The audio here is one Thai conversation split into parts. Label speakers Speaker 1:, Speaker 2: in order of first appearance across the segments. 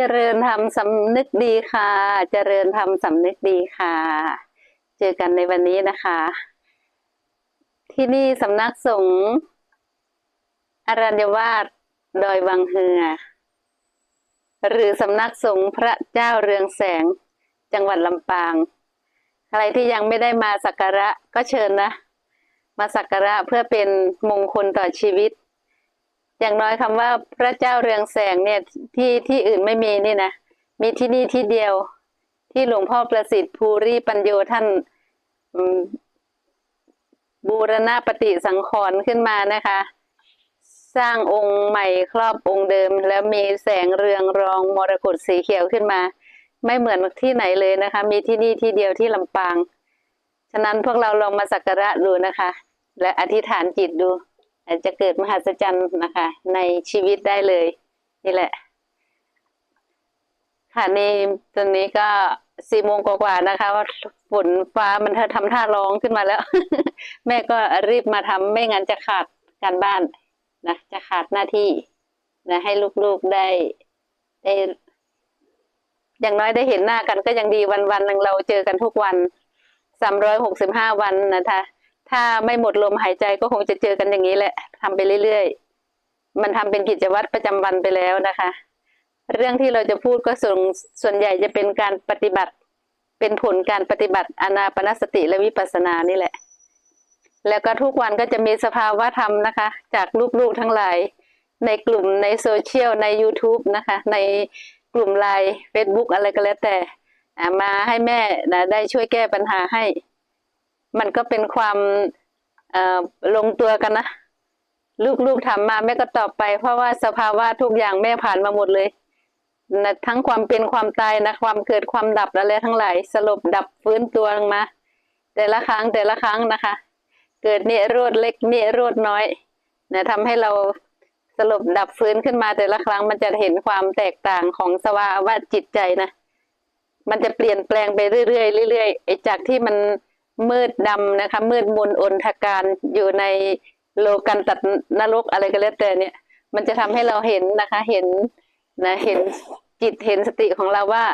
Speaker 1: จริญธรรมสำนึกดีค่ะ เจริญธรรมสำนึกดีค่ะ เจอกันในวันนี้นะคะ ที่นี่สำนักสงฆ์อรัญญวาสดอยวังเฮือ หรือสำนักสงฆ์พระเจ้าเรืองแสง จังหวัดลำปางใครที่ยังไม่ได้มาสักการะก็เชิญนะ มาสักการะเพื่อเป็นมงคลต่อชีวิต อย่างน้อยคำว่าพระเจ้าเรืองแสงเนี่ยที่ที่อื่นไม่มีนี่นะมีที่นี่ที่เดียว ที่หลวงพ่อประสิทธิ์ภูริปัญโยท่านบูรณะปฏิสังขรณ์ขึ้นมานะคะ สร้างองค์ใหม่ครอบองค์เดิม แล้วมีแสงเรืองรองมรกตสีเขียวขึ้นมา ไม่เหมือนที่ไหนเลยนะคะ มีที่นี่ที่เดียวที่ลำปาง ฉะนั้นพวกเราลองมาสักการะดูนะคะ และอธิษฐานจิตดู อาจจะเกิดมหัศจรรย์นะคะ ในชีวิตได้เลย นี่แหละ ค่ะนี่ตอนนี้ก็สี่โมงกว่าๆนะคะว่าฝนฟ้ามันทำท่าร้องขึ้นมาแล้ว แม่ก็รีบมาทำไม่งั้นจะขาดการบ้านนะจะขาดหน้าที่นะให้ลูกๆได้ได้อย่างน้อยได้เห็นหน้ากันก็ยังดีวันวันๆหนึ่งเราเจอกันทุกวันสามร้อยหกสิบห้าวันนะคะ ถ้าไม่หมดลมหายใจก็คงจะเจอกันอย่างนี้แหละทำไปเรื่อยๆ มันทำเป็นกิจวัตรประจำวันไปแล้วนะคะ เรื่องที่เราจะพูดก็ส่วนส่วนใหญ่จะเป็นการปฏิบัติ เป็นผลการปฏิบัติอนาปนสติและวิปัสสนานี่แหละ แล้วก็ทุกวันก็จะมีสภาวะธรรมนะคะ จากลูกๆทั้งหลาย ในกลุ่มในโซเชียลใน YouTube นะคะ ในกลุ่มไลน์ Facebook อะไรก็แล้วแต่มาให้แม่นะได้ช่วยแก้ปัญหาให้ มันก็เป็นความลงตัวกันนะ ลูกๆถามาแม่ก็ตอบไป เพราะว่าสภาวะทุกอย่างแม่ผ่านมาหมดเลยนะทั้งความเป็นความตายนะความเกิดความดับอะไรทั้งหลายสลบดับฟื้นตัวลงมา แต่ละครั้งแต่ละครั้งนะคะ เกิดเนิโรธเล็กเนิโรธน้อยนะทำให้เราสลบดับฟื้นขึ้นมาแต่ละครั้งมันจะเห็นความแตกต่างของสภาวะจิตใจนะมันจะเปลี่ยนแปลงไปเรื่อยๆเรื่อยๆไอ้จากที่มัน มืดดำนะคะ มืดมนอนทการอยู่ในโลกันตัดนรกอะไรก็แล้วแต่เนี่ย มันจะทำให้เราเห็นนะคะ เห็นนะเห็นจิตเห็นสติของเราว่า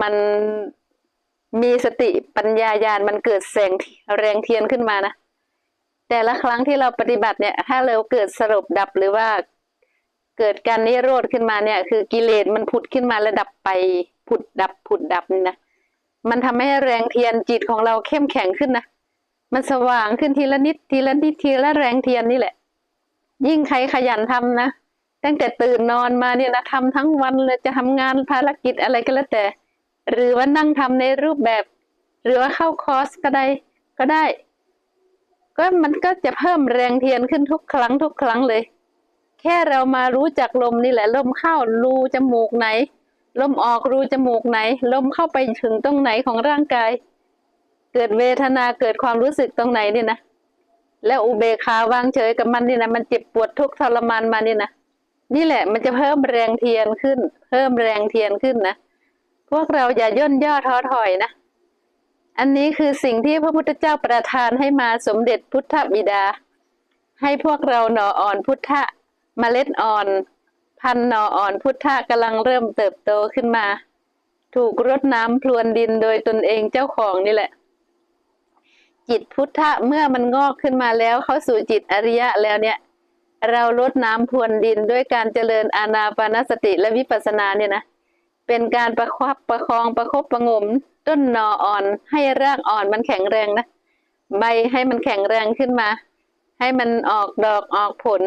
Speaker 1: มันมีสติปัญญายาณมันเกิดแสงแรงเทียนขึ้นมานะแต่ละครั้งที่เราปฏิบัติเนี่ย ถ้าเราเกิดสรุปดับหรือว่าเกิดการนิโรธขึ้นมาเนี่ย คือกิเลสมันผุดขึ้นมาแล้วดับไปผุดดับผุดดับนี่นะ มันทำให้แรงเทียนจิตของเราเข้มแข็งขึ้นนะ มันสว่างขึ้นทีละนิดทีละนิดทีละแรงเทียนนี่แหละ ยิ่งใครขยันทำนะ ตั้งแต่ตื่นนอนมาเนี่ยนะทำทั้งวันเลยจะทำงานภารกิจอะไรก็แล้วแต่ หรือว่านั่งทำในรูปแบบ หรือว่าเข้าคอร์สก็ได้ก็ได้ ก็มันก็จะเพิ่มแรงเทียนขึ้นทุกครั้งทุกครั้งเลย แค่เรามารู้จักลมนี่แหละ ลมเข้ารูจมูกไหน ลมออกรูจมูกไหน ลมเข้าไปถึงตรงไหนของร่างกาย เกิดเวทนาเกิดความรู้สึกตรงไหนนี่นะแล้วอุเบกขาวางเฉยกับมันนี่นะมันเจ็บปวดทุกทรมานมานี่นะนี่แหละมันจะเพิ่มแรงเทียนขึ้น เพิ่มแรงเทียนขึ้นนะพวกเราอย่าย่นย่อท้อถอยนะอันนี้คือสิ่งที่พระพุทธเจ้าประทานให้มาสมเด็จพุทธบิดา ให้พวกเราหน่ออ่อนพุทธะเมล็ดอ่อน พันหนออ่อนพุทธะกำลังเริ่มเติบโตขึ้นมา ถูกรดน้ำพรวนดินโดยตนเองเจ้าของนี่แหละ จิตพุทธะเมื่อมันงอกขึ้นมาแล้วเข้าสู่จิตอริยะแล้วเนี่ย เราลดน้ำพรวนดินด้วยการเจริญอานาปานสติและวิปัสสนาเนี่ยนะเป็นการประคับประคองประคบประงม ต้นหนออ่อนให้รากอ่อนมันแข็งแรงนะใบให้มันแข็งแรงขึ้นมา ให้มันออกดอกออกผล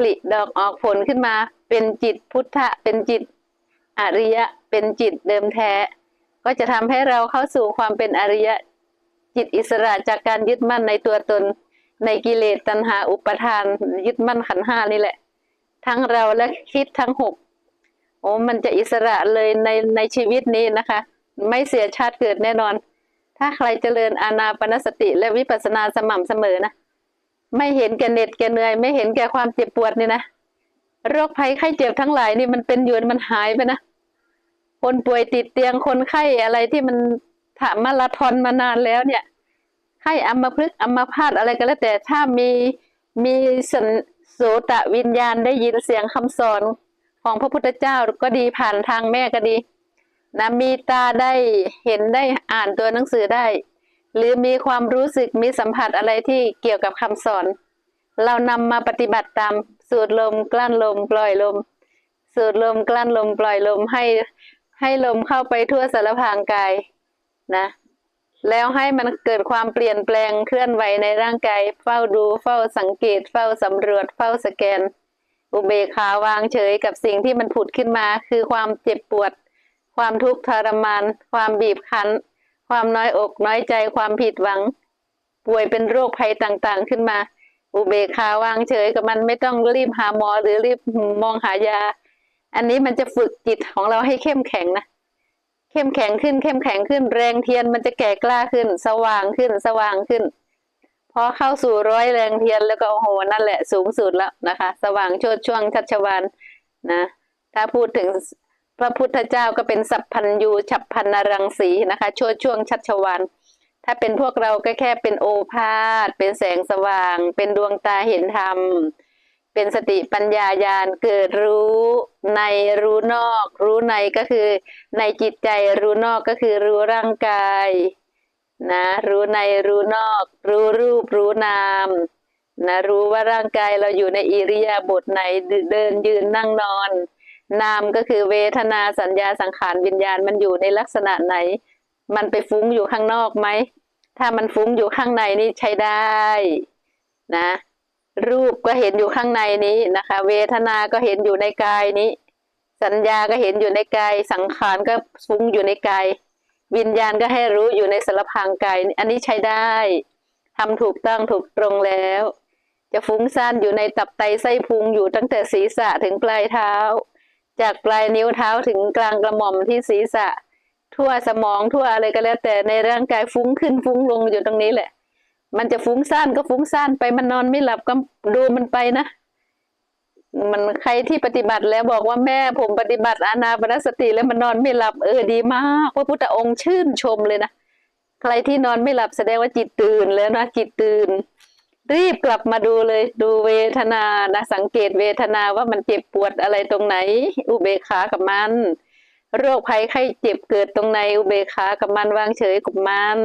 Speaker 1: ผลิดอกออกผลขึ้นมา เป็นจิตพุทธะเป็นจิตอริยะ เป็นจิตเดิมแท้ ก็จะทำให้เราเข้าสู่ความเป็นอริยะ จิตอิสระจากการยึดมั่นในตัวตน ในกิเลสตัณหาอุปทาน ยึดมั่นขันห้านี่แหละ ทั้งเราและคิดทั้งหกโอ้มันจะอิสระเลยในในชีวิตนี้นะคะ ไม่เสียชาติเกิดแน่นอน ถ้าใครเจริญอานาปนสติและวิปัสสนาสม่ำเสมอนะ ไม่เห็นแก่เหน็ดแก่เหนื่อย ไม่เห็นแก่ความเจ็บปวดนี่นะโรคภัยไข้เจ็บทั้งหลายนี่มันเป็นอยู่มันหายไปนะคนป่วยติดเตียงคนไข้อะไรที่มันถามมาราธอนมานานแล้ว เนี่ยไข้อัมพฤกษ์อัมพาตอะไรก็แล้วแต่ถ้ามีมีสันโสตะวิญญาณได้ยินเสียงคำสอนของพระพุทธเจ้าก็ดีผ่านทางแม่ก็ดีนะมีตาได้เห็นได้อ่านตัวหนังสือได้ หรือมีความรู้สึกมีสัมผัสอะไรที่เกี่ยวกับคำสอน เรานำมาปฏิบัติตามสูดลมกลั้นลมปล่อยลม สูดลมกลั้นลมปล่อยลมให้ให้ลมเข้าไปทั่วสารพรางกายนะ แล้วให้มันเกิดความเปลี่ยนแปลงเคลื่อนไหวในร่างกาย เฝ้าดูเฝ้าสังเกต เฝ้าสำรวจ เฝ้าสแกน อุเบกขาวางเฉยกับสิ่งที่มันผุดขึ้นมา คือความเจ็บปวด ความทุกข์ทรมาน ความบีบคั้น ความน้อยอกน้อยใจความผิดหวัง ป่วยเป็นโรคภัยต่างๆ ขึ้นมา อุเบกขาวางเฉยกับมันไม่ต้องรีบหาหมอหรือรีบมองหายา อันนี้มันจะฝึกจิตของเราให้เข้มแข็งนะเข้มแข็งขึ้นเข้มแข็งขึ้นแรงเทียนมันจะแก่กล้าขึ้น สว่างขึ้นสว่างขึ้นพอเข้าสู่ร้อยแรงเทียนแล้วก็โอ้โหนั่นแหละสูงสุดแล้วนะคะ สว่างโชดช่วงชัชวานนะ ถ้าพูดถึง พระพุทธเจ้าก็เป็นสัพพัญยูฉับพันนรังสีนะคะโชดช่วงชัชวานถ้าเป็นพวกเราก็แค่เป็นโอภาษเป็นแสงสว่าง เป็นดวงตาเห็นธรรม เป็นสติปัญญาญาณเกิดรู้ในรู้นอก รู้ในก็คือ ในจิตใจรู้นอกก็คือรู้ร่างกายนะรู้ในรู้นอก รู้รูปรู้นามนะรู้ว่าร่างกายเราอยู่ในอิริยาบถไหนเดินยืนนั่งนอน นามก็คือเวทนาสัญญาสังขารวิญญาณมันอยู่ในลักษณะไหน มันไปฟุ้งอยู่ข้างนอกไหม ถ้ามันฟุ้งอยู่ข้างในนี่ใช้ได้นะ รูปก็เห็นอยู่ข้างในนี้นะคะ เวทนา ก็เห็นอยู่ในกายนี้ สัญญาก็เห็นอยู่ในกาย สังขารก็ฟุ้งอยู่ในกาย วิญญาณก็ให้รู้อยู่ในสารพรางกาย อันนี้ใช้ได้ทำถูกต้องถูกตรงแล้ว จะฟุ้งซ่านอยู่ในตับไตไส้พุงอยู่ตั้งแต่ศีรษะถึงปลายเท้า จากปลายนิ้วเท้าถึงกลางกระหม่อมที่ศีรษะ ทั่วสมองทั่วอะไรก็แล้ว แต่ในร่างกายฟุ้งขึ้นฟุ้งลงอยู่ตรงนี้แหละ มันจะฟุ้งซ่านก็ฟุ้งซ่านไปมันนอนไม่หลับก็ดูมันไปนะ มันใครที่ปฏิบัติแล้วบอกว่าแม่ผมปฏิบัติอานาปนสติแล้วมันนอนไม่หลับเออดีมากพระพุทธองค์ชื่นชมเลยนะใครที่นอนไม่หลับแสดงว่าจิตตื่นแล้วนะจิตตื่น รีบกลับมาดูเลยดูเวทนานะสังเกตเวทนาว่ามันเจ็บปวดอะไรตรงไหน อุเบกขากับมัน โรคภัยไข้เจ็บเกิดตรงไหนอุเบกขากับมันวางเฉยกับมัน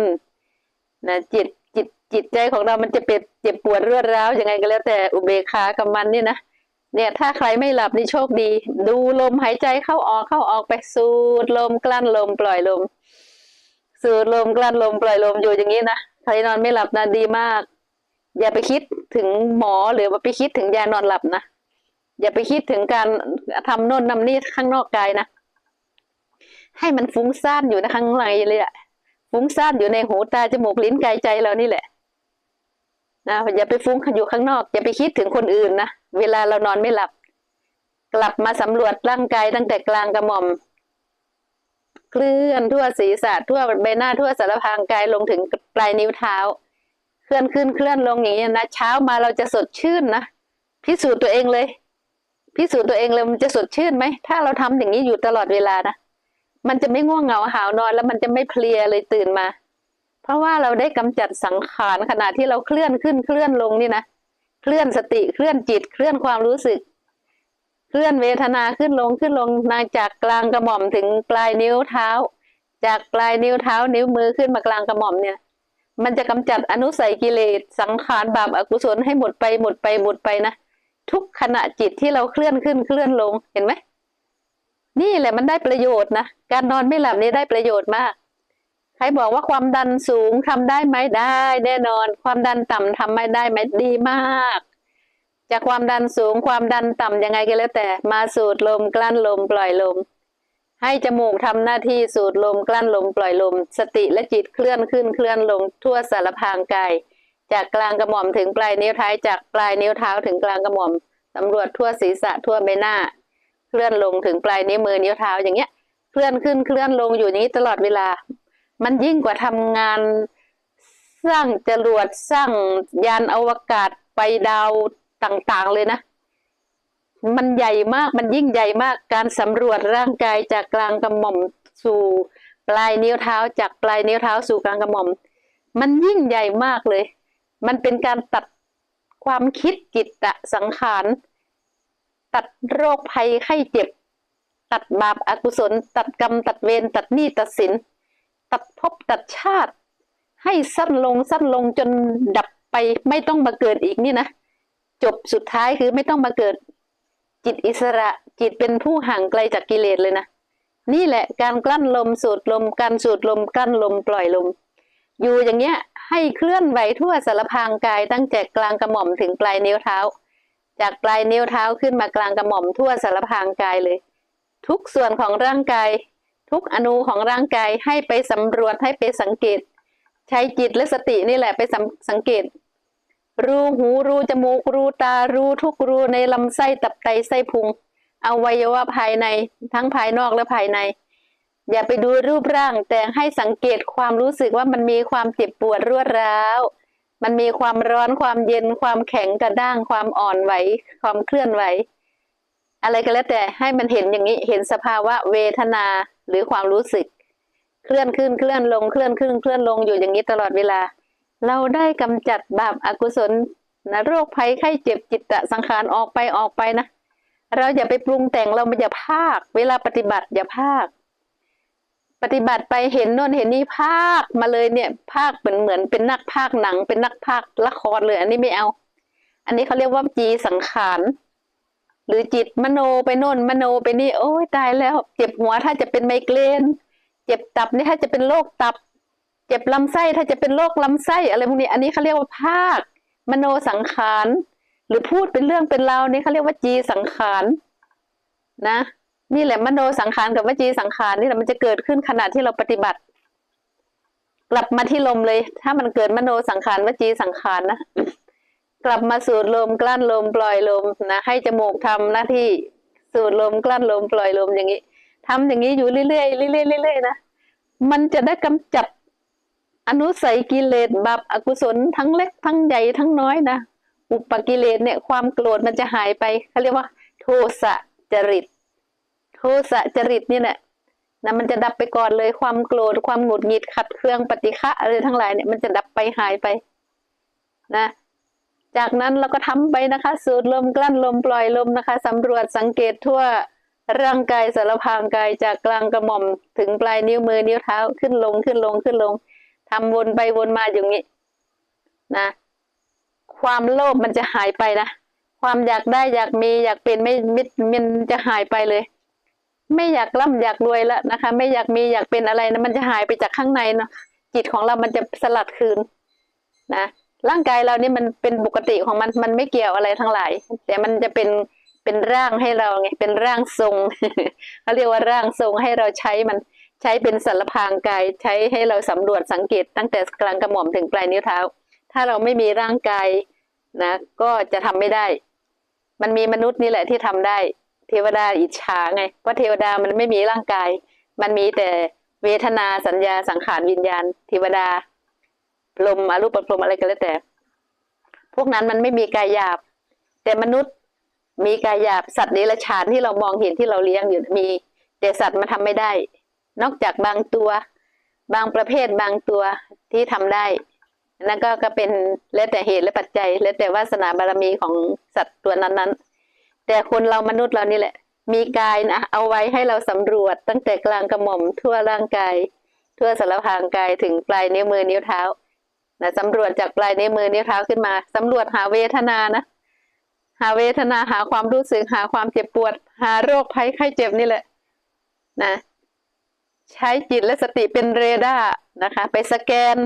Speaker 1: นะจิตจิตจิตใจของเรามันจะเป็นเจ็บปวดรวดร้าวยังไงก็แล้วแต่อุเบกขากับมันนี่นะเนี่ย ถ้าใครไม่หลับนี่โชคดี ดูลมหายใจเข้าออกเข้าออกไปสูดลมกลั้นลมปล่อยลมสูดลมกลั้นลมปล่อยลมอยู่อย่างนี้นะใครนอนไม่หลับนะดีมาก อย่าไปคิดถึงหมอหรือว่าไปคิดถึงยานอนหลับนะ อย่าไปคิดถึงการทำโน่นนำนี่ข้างนอกกายนะ ให้มันฟุ้งซ่านอยู่ในข้างในเลยอะฟุ้งซ่านอยู่ในหูตาจมูกลิ้นกายใจเรานี่แหละนะอย่าไปฟุ้งอยู่ข้างนอก อย่าไปคิดถึงคนอื่นนะเวลาเรานอนไม่หลับ กลับมาสำรวจร่างกายตั้งแต่กลางกระหม่อม เคลื่อนทั่วศีรษะทั่วใบหน้าทั่วสารพรางกายลงถึงปลายนิ้วเท้า เคลื่อนขึ้นเคลื่อนลงอย่างนี้นะเช้ามาเราจะสดชื่นนะพิสูจน์ตัวเองเลย พิสูจน์ตัวเองเลยมันจะสดชื่นไหมถ้าเราทำอย่างนี้อยู่ตลอดเวลานะมันจะไม่ง่วงเหงาหาวนอน แล้วมันจะไม่เพลียเลยตื่นมา เพราะว่าเราได้กำจัดสังขารขณะที่เราเคลื่อนขึ้นเคลื่อนลงนี่นะเคลื่อนสติเคลื่อนจิตเคลื่อนความรู้สึก เคลื่อนเวทนาขึ้นลงขึ้นลงนาจากกลางกระหม่อมถึงปลายนิ้วเท้า จากปลายนิ้วเท้านิ้วมือขึ้นมากลางกระหม่อมเนี่ย มันจะกำจัดอนุสัยกิเลสสังขารบาปอกุศลให้หมดไปหมดไปหมดไปนะทุกขณะจิตที่เราเคลื่อนขึ้นเคลื่อนลงเห็นไหมนี่แหละมันได้ประโยชน์นะการนอนไม่หลับนี่ได้ประโยชน์มาก ใครบอกว่าความดันสูงทำได้ไหมได้แน่นอน ความดันต่ำทำไม่ได้ไหมดีมาก จากความดันสูงความดันต่ำยังไงก็แล้วแต่มาสูดลมกลั้นลมปล่อยลม ให้จมูกทำหน้าที่สูดลมกลั้นลมปล่อยลม สติและจิตเคลื่อนขึ้นเคลื่อนลงทั่วสารพรางกาย จากกลางกระหม่อมถึงปลายนิ้วท้ายจากปลายนิ้วเท้าถึงกลางกระหม่อมสำรวจทั่วศีรษะทั่วใบหน้า เคลื่อนลงถึงปลายนิ้วมือนิ้วเท้าอย่างเงี้ย เคลื่อนขึ้นเคลื่อนลงอยู่อย่างนี้ตลอดเวลา มันยิ่งกว่าทำงานสร้างจรวดสร้างยานอวกาศไปดาวต่างๆเลยนะ มันใหญ่มากมันยิ่งใหญ่มากการสำรวจร่างกายจากกลางกระหม่อมสู่ปลายนิ้วเท้าจากปลายนิ้วเท้าสู่กลางกระหม่อม มันยิ่งใหญ่มากเลย มันเป็นการตัดความคิดจิตตะสังขาร ตัดโรคภัยไข้เจ็บ ตัดบาปอากุศล ตัดกรรม ตัดเวรตัดหนี้ตัดสิน ตัดภพตัดชาติ ให้สั้นลงสั้นลงจนดับไปไม่ต้องมาเกิดอีกนี่นะ จบสุดท้ายคือไม่ต้องมาเกิด จิตอิสระจิตเป็นผู้ห่างไกลจากกิเลสเลยนะ นี่แหละการกลั้นลมสูดลมการสูดลมกลั้นลมปล่อยลม อยู่อย่างเงี้ยให้เคลื่อนไหวทั่วสารพรางกายตั้งแต่กลางกระหม่อมถึงปลายนิ้วเท้า จากปลายนิ้วเท้าขึ้นมากลางกระหม่อมทั่วสารพรางกายเลย ทุกส่วนของร่างกาย ทุกอนูของร่างกายให้ไปสำรวจให้ไปสังเกต ใช้จิตและสตินี่แหละไปสังสังเกต รูหูรูจมูกรูตารูทุกรูในลำไส้ตับไตไส้พุงอวัยวะภายในทั้งภายนอกและภายใน อย่าไปดูรูปร่าง แต่ให้สังเกตความรู้สึกว่ามันมีความเจ็บปวดรวดร้าว มันมีความร้อนความเย็นความแข็งกระด้างความอ่อนไหว ความเคลื่อนไหว อะไรก็แล้วแต่ให้มันเห็นอย่างนี้เห็นสภาวะเวทนาหรือความรู้สึก เคลื่อนขึ้นเคลื่อนลงเคลื่อนขึ้นเคลื่อนลงอยู่อย่างนี้ตลอดเวลา เราได้กำจัดบาปอากุศลนะโรคภัยไข้เจ็บจิตตะสังขารออกไปออกไปนะ เราอย่าไปปรุงแต่งเราไม่อย่าภาค เวลาปฏิบัติอย่าภาค ปฏิบัติไปเห็นโน่นเห็นนี่ภาคมาเลยเนี่ย ภาคเหมือนเหมือนเป็นนักภาคหนัง เป็นนักภาคละครเลย อันนี้ไม่เอา อันนี้เขาเรียกว่าจีสังขารหรือจิตมโนไปโน่นมโนไปนี่ โอ้ยตายแล้ว เจ็บหัวถ้าจะเป็นไมเกรนเจ็บตับนี่ถ้าจะเป็นโรคตับ เจ็บลำไส้ถ้าจะเป็นโรคลำไส้อะไรพวกนี้ อันนี้เขาเรียกว่าภาค มโนสังขาร หรือพูดเป็นเรื่องเป็นราวนี่เขาเรียกว่าจีสังขารนะ นี่แหละมโนสังขารกับวจีสังขารนี่แหละมันจะเกิดขึ้นขณะที่เราปฏิบัติ กลับมาที่ลมเลย ถ้ามันเกิดมโนสังขารวจีสังขารนะกลับมาสูดลมกลั้นลมปล่อยลมนะให้จมูกทำหน้าที่สูดลมกลั้นลมปล่อยลมอย่างนี้ทำอย่างนี้อยู่เรื่อยๆเรื่อยๆเรื่อยๆนะมันจะได้กำจัด อนุสัยกิเลสบาปอกุศลทั้งเล็กทั้งใหญ่ทั้งน้อยนะอุปกิเลสเนี่ยความโกรธมันจะหายไปเขาเรียกว่า โทสะจริต โทสะจริตนี่แหละนะมันจะดับไปก่อนเลยความโกรธความหงุดหงิดขัดเคืองปฏิฆะอะไรทั้งหลายเนี่ยมันจะดับไปหายไป นะ จากนั้นเราก็ทำไปนะคะ สูดลมกลั้นลมปล่อยลมนะคะสำรวจสังเกตทั่วร่างกายสารพรางกายจากกลางกระหม่อมถึงปลายนิ้วมือนิ้วเท้าขึ้นลงขึ้นลงขึ้นลง ทำวนไปวนมาอย่างนี้นะ ความโลภมันจะหายไปนะความอยากได้อยากมีอยากเป็นไม่มิดมันจะหายไปเลย ไม่อยากร่ำอยากรวยแล้วนะคะ ไม่อยากมีอยากเป็นอะไรนะมันจะหายไปจากข้างในเนาะจิตของเรามันจะสลัดคืนนะร่างกายเรานี่มันเป็นปกติของมันมันไม่เกี่ยวอะไรทั้งหลาย แต่มันจะเป็นเป็นร่างให้เราไงเป็นร่างทรงเขาเรียกว่าร่างทรงให้เราใช้มัน ช้เป็นสารพรางกายใช้ให้เราสำรวจสังเกตตั้งแต่กลางกระหม่อมถึงปลายนิ้วเท้า ถ้าเราไม่มีร่างกายนะ ก็จะทำไม่ได้ มันมีมนุษย์นี่แหละที่ทำได้ เทวดาอิจฉาไงว่าะเทวดามันไม่มีร่างกาย มันมีแต่เวทนาสัญญาสังขารวิญญาณ เทวดาลมอรูปพรมอะไรก็แล้วแต่ พวกนั้นมันไม่มีกายหยาบ แต่มนุษย์มีกายหยาบสัตว์เดรัจฉานที่เรามองเห็นที่เราเลี้ยงอยู่มี แต่สัตว์มันทำไม่ได้ นอกจากบางตัว บางประเภทบางตัวที่ทำได้นั่นก็ก็เป็นแล้วแต่เหตุและปัจจัย แล้วแต่วาสนาบารมีของสัตว์ตัวนั้นๆ แต่คนเรามนุษย์เรานี่แหละ มีกายนะเอาไว้ให้เราสำรวจตั้งแต่กลางกระหม่อมทั่วร่างกาย ทั่วสารพรางกายถึงปลายนิ้วมือนิ้วเท้านะสำรวจจากปลายนิ้วมือนิ้วเท้าขึ้นมาสำรวจหาเวทนานะ หาเวทนาหาความรู้สึกหาความเจ็บปวด หาโรคภัยไข้เจ็บนี่แหละ นะ ใช้จิตและสติเป็นเรดาร์นะคะ ไปสแกน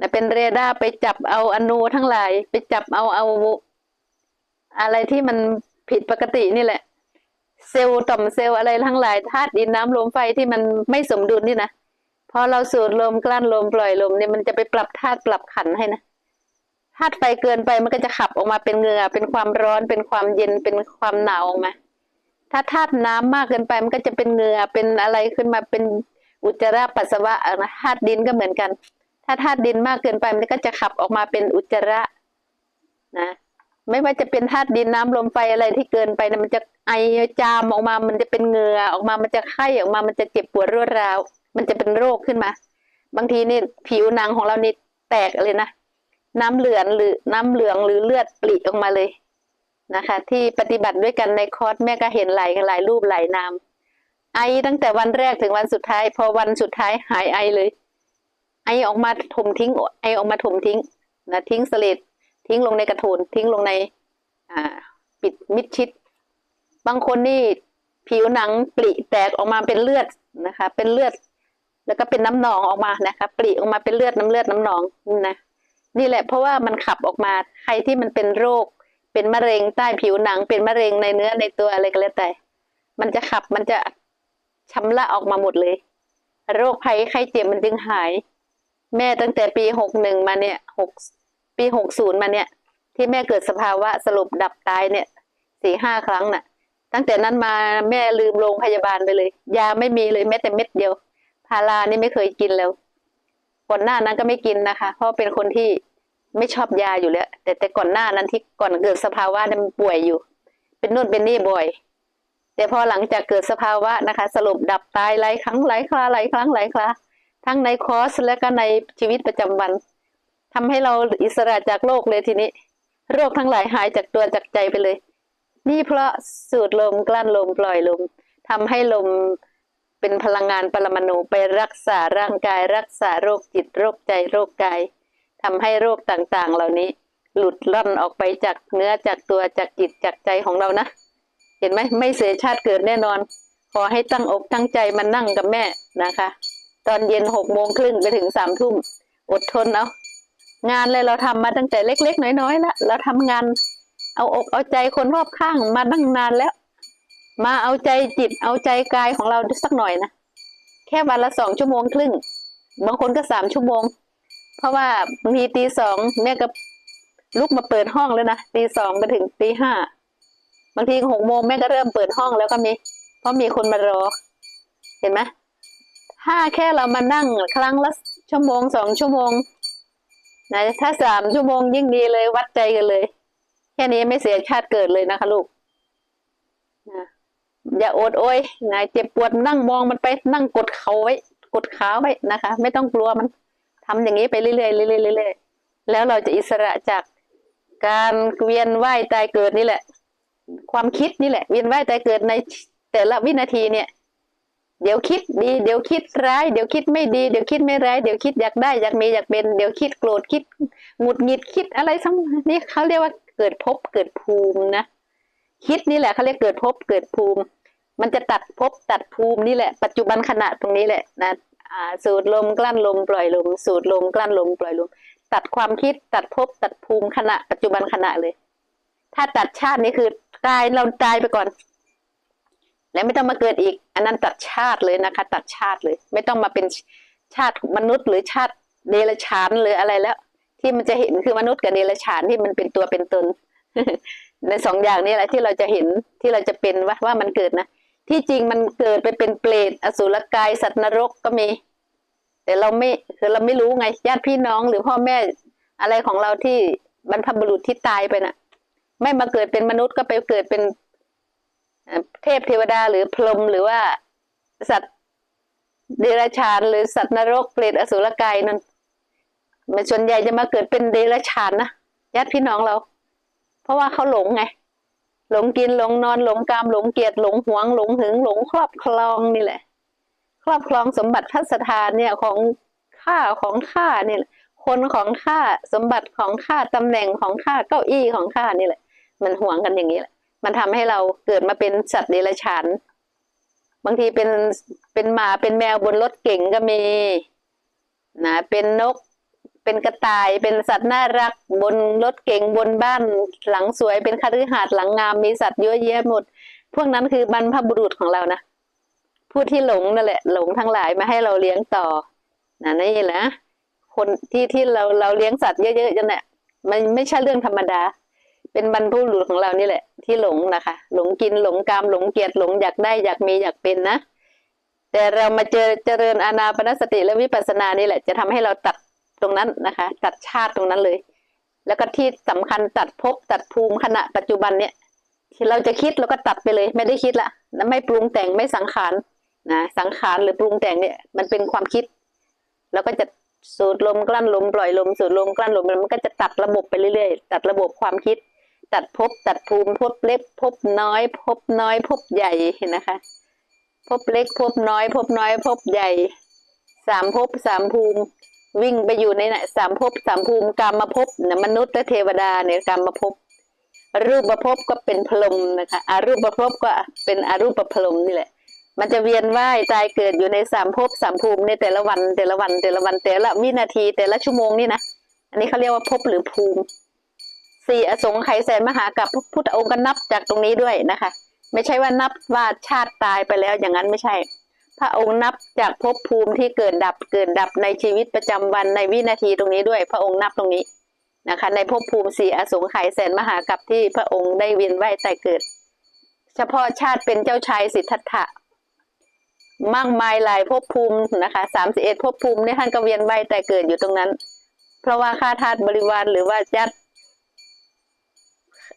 Speaker 1: นะเป็นเรดาร์ไปจับเอาอนูทั้งหลาย ไปจับเอาเอาอะไรที่มันผิดปกตินี่แหละ เซลล์ต่อมเซลล์อะไรทั้งหลายธาตุดินน้ำลมไฟที่มันไม่สมดุลนี่นะพอเราสูดลมกลั้นลมปล่อยลมเนี่ยมันจะไปปรับธาตุปรับขันให้นะธาตุไฟเกินไปมันก็จะขับออกมาเป็นเหงื่อเป็นความร้อนเป็นความเย็นเป็นความหนาวออกมา ถ้าธาตุน้ำมากเกินไปมันก็จะเป็นเหงื่อเป็นอะไรขึ้นมาเป็นอุจจาระปัสสาวะนะธาตุดินก็เหมือนกัน ถ้าธาตุดินมากเกินไปมันก็จะขับออกมาเป็นอุจจาระนะไม่ว่าจะเป็นธาตุดินน้ำลมไฟอะไรที่เกินไปนะมันจะไอจามออกมา มันจะเป็นเหงื่อออกมา มันจะไข้ออกมา มันจะเจ็บปวดรวดร้าว มันจะเป็นโรคขึ้นมา บางทีนี่ผิวหนังของเรานี่แตกเลยนะน้ำเหลืองหรือน้ำเหลืองหรือเลือดปริออกมาเลย นะคะ ที่ปฏิบัติด้วยกันในคอร์สแม่ก็เห็นหลายหลายรูปหลายนาม ไอตั้งแต่วันแรกถึงวันสุดท้าย พอวันสุดท้ายหายไอเลย ไอออกมาถมทิ้ง ไอออกมาถมทิ้งนะทิ้งสเลดทิ้งลงในกระโถนทิ้งลงในอ่าปิดมิดชิด บางคนนี่ผิวหนังปริแตกออกมาเป็นเลือดนะคะ เป็นเลือด แล้วก็เป็นน้ำหนองออกมานะคะปริออกมาเป็นเลือดน้ำเลือดน้ำหนองนะนี่แหละเพราะว่ามันขับออกมาใครที่มันเป็นโรค เป็นมะเร็งใต้ผิวหนัง เป็นมะเร็งในเนื้อในตัวอะไรก็แล้วแต่ มันจะขับมันจะชำระออกมาหมดเลย โรคภัยไข้เจ็บมันจึงหาย แม่ตั้งแต่ปีหกหนึ่งมาเนี่ยหกปีหกศูนย์มาเนี่ย ที่แม่เกิดสภาวะสลบดับตายเนี่ยสี่ห้าครั้งน่ะ ตั้งแต่นั้นมาแม่ลืมโรงพยาบาลไปเลย ยาไม่มีเลยแม้แต่เม็ดเดียวพารานี่ไม่เคยกินแล้วก่อนหน้านั้นก็ไม่กินนะคะ เพราะเป็นคนที่ ไม่ชอบยาอยู่แล้ว แต่แต่ก่อนหน้านั้นที่ก่อนเกิดสภาวะนี่มันป่วยอยู่ เป็นนู่นเป็นนี่บ่อย แต่พอหลังจากเกิดสภาวะนะคะสลบดับตายหลายครั้งหลายคราหลายครั้งหลายคราทั้งในคอร์สและก็ในชีวิตประจำวันทำให้เราอิสระจากโรคเลยทีนี้โรคทั้งหลายหายจากตัวจากใจไปเลย นี่เพราะสูดลมกลั้นลมปล่อยลมทำให้ลมเป็นพลังงานปรมาณูไปรักษาร่างกาย รักษาโรคจิตโรคใจโรคกาย ทำให้โรคต่างๆ เหล่านี้ หลุดล่อนออกไปจากเนื้อจากตัวจากจิตจากใจของเรานะ เห็นไหมไม่เสียชาติเกิดแน่นอน ขอให้ตั้งอกตั้งใจมานั่งกับแม่นะคะ ตอนเย็นหกโมงครึ่งไปถึงสามทุ่มอดทนเอางานเลยเราทำมาตั้งแต่เล็ก ๆ น้อยๆแล้วเราทำงาน เอาอกเอาใจคนรอบข้างมาตั้งนานแล้ว มาเอาใจจิตเอาใจกายของเราสักหน่อยนะแค่วันละสองชั่วโมงครึ่ง บางคนก็สามชั่วโมง เพราะว่าบางทีตีสองแม่ก็ลุกมาเปิดห้องแล้วนะตีสองไปถึงตีห้าบางทีหกโมงแม่ก็เริ่มเปิดห้องแล้วก็มี เพราะมีคนมารอ เห็นไหมถ้าแค่เรามานั่งครั้งละชั่วโมงสองชั่วโมงนะถ้าสามชั่วโมงยิ่งดีเลยวัดใจกันเลย แค่นี้ไม่เสียชาติเกิดเลยนะคะลูกนะอย่าโอดโอยนะเจ็บปวดนั่งมองมันไปนั่งกดเขาไว้ กดขาไว้นะคะ ไม่ต้องกลัวมัน ทำอย่างนี้ไปเรื่อยๆเรื่อยๆเรื่อยๆแล้วเราจะอิสระจากการเวียนว่ายตายเกิดนี่แหละ ความคิดนี่แหละ เวียนว่ายตายเกิดในแต่ละวินาทีเนี่ย เดี๋ยวคิดดีเดี๋ยวคิดร้าย เดี๋ยวคิดไม่ดีเดี๋ยวคิดไม่ร้ายเดี๋ยวคิดอยากได้อยากมีอยากเป็น เดี๋ยวคิดโกรธคิดหงุดหงิดคิดอะไรทั้งนี่เขาเรียกว่าเกิดภพเกิดภูมินะคิดนี่แหละเขาเรียกเกิดภพเกิดภูมิ มันจะตัดภพตัดภูมินี่แหละ ปัจจุบันขณะตรงนี้แหละนะ สูดลมกลั้นลมปล่อยลม สูดลมกลั้นลมปล่อยลม ตัดความคิดตัดภพตัดภูมิขณะปัจจุบันขณะเลย ถ้าตัดชาตินี่คือตายเราตายไปก่อน แล้วไม่ต้องมาเกิดอีก อันนั้นตัดชาติเลยนะคะ ตัดชาติเลย ไม่ต้องมาเป็นชาติมนุษย์ หรือชาติเดรัจฉานหรืออะไรแล้ว ที่มันจะเห็นคือมนุษย์กับเดรัจฉานที่มันเป็นตัวเป็นตนในสองอย่างนี้แหละที่เราจะเห็นที่เราจะเป็นว่าว่ามันเกิดนะ ที่จริงมันเกิดไปเป็นเปรตอสุรกายสัตว์นรกก็มี แต่เราไม่คือเราไม่รู้ไงญาติพี่น้องหรือพ่อแม่อะไรของเราที่บรรพบุรุษที่ตายไปน่ะ ไม่มาเกิดเป็นมนุษย์ก็ไปเกิดเป็นเอ่อเทพเทวดาหรือพรหมหรือว่าสัตว์เดรัจฉานหรือสัตว์นรกเปรตอสุรกายนั่นมันส่วนใหญ่จะมาเกิดเป็นเดรัจฉานนะญาติพี่น้องเรา เพราะว่าเขาหลงไง หลงกินหลงนอนหลงกามหลงเกียรติหลงหวงหลงหึงหลงครอบครองนี่แหละ ครอบครองสมบัติพัสถานเนี่ยของข้าของข้าเนี่ยแหละคนของข้าสมบัติของข้าตำแหน่งของข้าเก้าอี้ของข้านี่แหละ มันหวงกันอย่างนี้แหละ มันทำให้เราเกิดมาเป็นสัตว์เดรัจฉานบางทีเป็นเป็นหมาเป็นแมวบนรถเก่งก็มีนะเป็นนก เป็นกระต่ายเป็นสัตว์น่ารัก บนรถเก่งบนบ้านหลังสวย เป็นคฤหาสน์หลังงามมีสัตว์เยอะแยะหมด พวกนั้นคือบรรพบุรุษของเรานะผู้ที่หลงนั่นแหละ หลงทั้งหลายมาให้เราเลี้ยงต่อนะนี่แหละคนที่ที่เราเราเลี้ยงสัตว์เยอะๆจังเนี่ยมันไม่ใช่เรื่องธรรมดา เป็นบรรพบุรุษของเรานี่แหละ ที่หลงนะคะ หลงกินหลงกามหลงเกียดหลงอยากได้อยากมีอยากเป็นนะแต่เรามาเจอเจริญอานาปนสติและวิปัสสนานี่แหละ จะทำให้เราตัด ตรงนั้นนะคะ ตัดชาติตรงนั้นเลย แล้วก็ที่สำคัญตัดภพตัดภูมิขณะปัจจุบันเนี่ย ที่เราจะคิดเราก็ตัดไปเลย ไม่ได้คิดละไม่ปรุงแต่งไม่สังขารนะสังขารหรือปรุงแต่งเนี่ยมันเป็นความคิด แล้วก็จะสูดลมกลั้นลมปล่อยลมสูดลมกลั้นลมมันก็จะตัดระบบไปเรื่อยๆ ตัดระบบความคิด ตัดภพตัดภูมิภพเล็กภพน้อยภพน้อยภพใหญ่นะคะภพเล็กภพน้อยภพน้อยภพใหญ่สามภพสามภูมิ วิ่งไปอยู่ในสามภพสามภูมิกรรมภพนะมนุษย์และเทวดาเนี่ยกรรมภพรูปภพก็เป็นพรหมนะคะอารูปภพก็เป็นอารูปพรหมนี่แหละ มันจะเวียนว่ายตายเกิดอยู่ในสามภพสามภูมิในแต่ละวันแต่ละวันแต่ละวันแต่ละวินาทีแต่ละชั่วโมงนี่นะอันนี้เขาเรียกว่าภพหรือภูมิสี่อสงไขยแสนมหากับพรพุทธองค์ก็นับจากตรงนี้ด้วยนะคะ ไม่ใช่ว่านับว่าชาติตายไปแล้วอย่างนั้นไม่ใช่ พระองค์นับจากภพภูมิที่เกิดดับเกิดดับในชีวิตประจำวันในวินาทีตรงนี้ด้วย พระองค์นับตรงนี้นะคะ ในภพภูมิสี่อสงไขยแสนมหากับที่พระองค์ได้เวียนว่ายแต่เกิด เฉพาะชาติเป็นเจ้าชายสิทธัตถะมากมายหลายภพภูมินะคะสามสิบเอ็ดภพภูมิเนี่ยท่านก็เวียนว่ายแต่เกิดอยู่ตรงนั้น เพราะว่าข้าทาสบริวารหรือว่าญาติ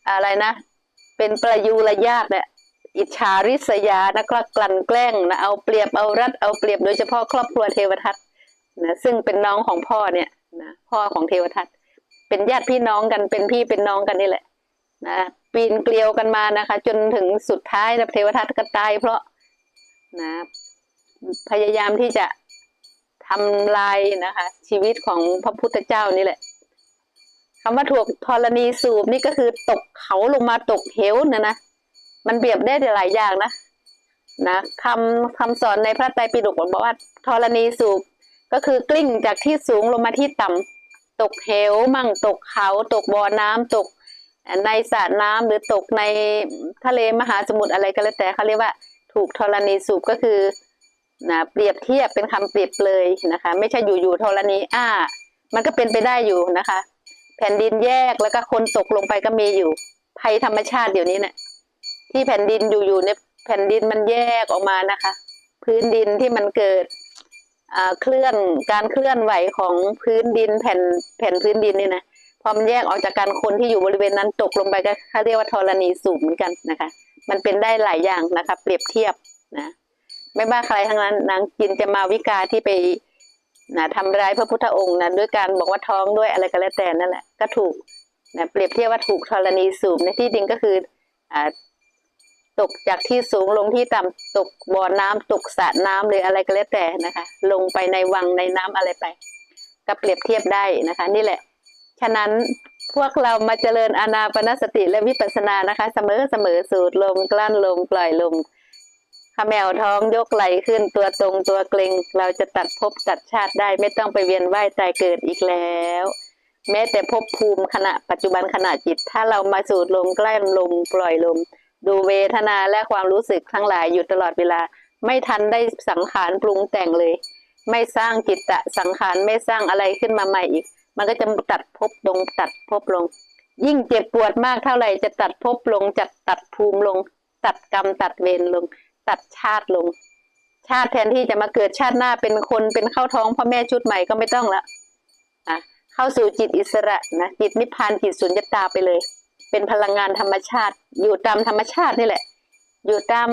Speaker 1: อะไรนะ เป็นประยุรยาตเนี่ย อิจฉาริษยานะก็กลั่นแกล้งนะเอาเปรียบเอารัดเอาเปรียบโดยเฉพาะครอบครัวเทวทัตนะซึ่งเป็นน้องของพ่อเนี่ยนะพ่อของเทวทัตเป็นญาติพี่น้องกันเป็นพี่เป็นน้องกันนี่แหละนะปีนเกลียวกันมานะคะ จนถึงสุดท้ายนะเทวทัตก็ตายเพราะนะพยายามที่จะทำลายนะคะ ชีวิตของพระพุทธเจ้านี่แหละคำว่าถูกธรณีสูบนี่ก็คือตกเขาลงมาตกเหวนะนะ มันเปรียบได้หลายอย่างนะนะคำคำสอนในพระไตรปิฎกบอกว่าธรณีสูบก็คือกลิ้งจากที่สูงลงมาที่ต่ำตกเหวมั่งตกเขา ตกบ่อน้ำตกในสระน้ำหรือตกในทะเลมหาสมุทรอะไรก็แล้วแต่เขาเรียกว่าถูกธรณีสูบก็คือนะเปรียบเทียบเป็นคำเปรียบเลยนะคะ ไม่ใช่อยู่ๆธรณีอ้า มันก็เป็นไปได้อยู่นะคะ แผ่นดินแยกแล้วก็คนตกลงไปก็มีอยู่ภัยธรรมชาติเดี๋ยวนี้เนี่ย ที่แผ่นดินอยู่ๆเนี่ยแผ่นดินมันแยกออกมานะคะ พื้นดินที่มันเกิดอ่าเคลื่อนการเคลื่อนไหวของพื้นดินแผ่นแผ่นพื้นดินนี่นะพอมันแยกออกจากการคนที่อยู่บริเวณนั้นตกลงไปก็เขาเรียกว่าธรณีสูบเหมือนกันนะคะ มันเป็นได้หลายอย่างนะคะ เปรียบเทียบนะไม่ว่าใครทั้งนั้นนางจินจะมาวิกาที่ไปนะทำร้ายพระพุทธองค์นะด้วยการบอกว่าท้องด้วยอะไรก็แล้วแต่นั่นแหละก็ถูกนะเปรียบเทียบว่าถูกธรณีสูบในที่ดินก็คืออ่า ตกจากที่สูงลงที่ต่ำตกบ่อน้ำตกสระน้ำหรืออะไรก็แล้วแต่นะคะ ลงไปในวังในน้ำอะไรไป ก็เปรียบเทียบได้นะคะ นี่แหละ ฉะนั้นพวกเรามาเจริญอานาปนสติและวิปัสสนานะคะ เสมอเสมอสูดลมกลั้นลมปล่อยลมขมแมวท้องยกไหลขึ้นตัวตรงตัวเกรงเราจะตัดภพตัดชาติได้ ไม่ต้องไปเวียนว่ายตายเกิดอีกแล้ว แม้แต่ภพภูมิขณะปัจจุบันขณะจิต ถ้าเรามาสูดลมกลั้นลมปล่อยลม ดูเวทนาและความรู้สึกทั้งหลายอยู่ตลอดเวลา ไม่ทันได้สังขารปรุงแต่งเลย ไม่สร้างจิตตะสังขารไม่สร้างอะไรขึ้นมาใหม่อีก มันก็จะตัดภพลงตัดภพลง ยิ่งเจ็บปวดมากเท่าไหร่จะตัดภพลงจะตัดภูมิลง ตัดกรรมตัดเวรลง ตัดชาติลง ชาติแทนที่จะมาเกิดชาติหน้าเป็นคนเป็นเข้าท้องพ่อแม่ชุดใหม่ก็ไม่ต้องละนะเข้าสู่จิตอิสระนะจิตนิพพานจิตสุญญตาไปเลย เป็นพลังงานธรรมชาติ อยู่ตามธรรมชาตินี่แหละ อยู่ตาม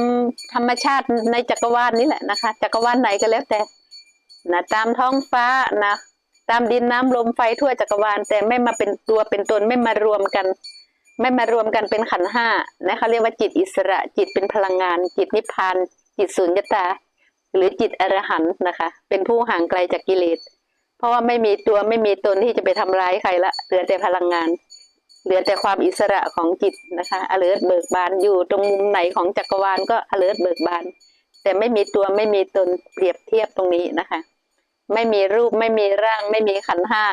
Speaker 1: ธรรมชาติในจักรวาลนี่แหละนะคะ จักรวาลไหนก็แล้วแต่นะตามท้องฟ้านะตามดินน้ำลมไฟทั่วจักรวาลแต่ไม่มาเป็นตัวเป็นตนไม่มารวมกัน ไม่มารวมกันเป็นขันห้านะเขาเรียกว่าจิตอิสระจิตเป็นพลังงาน จิตนิพพาน จิตสุญญตา หรือจิตอรหันต์นะคะ เป็นผู้ห่างไกลจากกิเลสเพราะว่าไม่มีตัวไม่มีตนที่จะไปทำร้ายใครละเหลือแต่พลังงาน เหลือแต่ความอิสระของจิตนะคะอเลิร์เบิกบานอยู่ตรงมุมไหนของจักรวาลก็อเลิร์เบิกบาน แต่ไม่มีตัวไม่มีตนเปรียบเทียบตรงนี้นะคะ ไม่มีรูปไม่มีร่าง ไม่มีขันห้า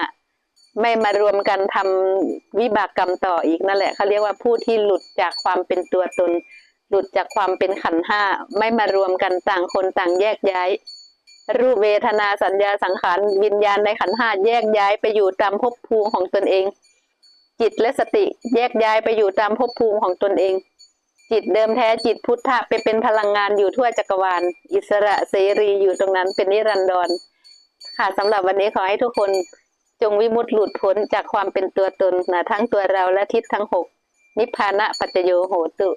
Speaker 1: ไม่มารวมกันทำวิบากกรรมต่ออีกนั่นแหละเขาเรียกว่าผู้ที่หลุดจากความเป็นตัวตน หลุดจากความเป็นขันห้าไม่มารวมกันต่างคนต่างแยกย้าย รูปเวทนาสัญญาสังขารวิญญาณในขันห้าแยกย้ายไปอยู่ตามภพภูมิของตนเอง จิตและสติแยกย้ายไปอยู่ตามภพภูมิของตนเอง จิตเดิมแท้จิตพุทธะไปเป็นพลังงานอยู่ทั่วจักรวาล อิสระเสรีอยู่ตรงนั้นเป็นนิรันดร ค่ะสำหรับวันนี้ขอให้ทุกคนจงวิมุตติหลุดพ้นจากความเป็นตัวตนนะทั้งตัวเราและทิศทั้งหกนิพพานะปัจจโยโหตุ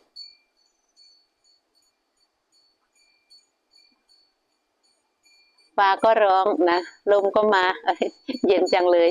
Speaker 1: ฟ้าก็ร้องนะ ลมก็มา เย็นจังเลย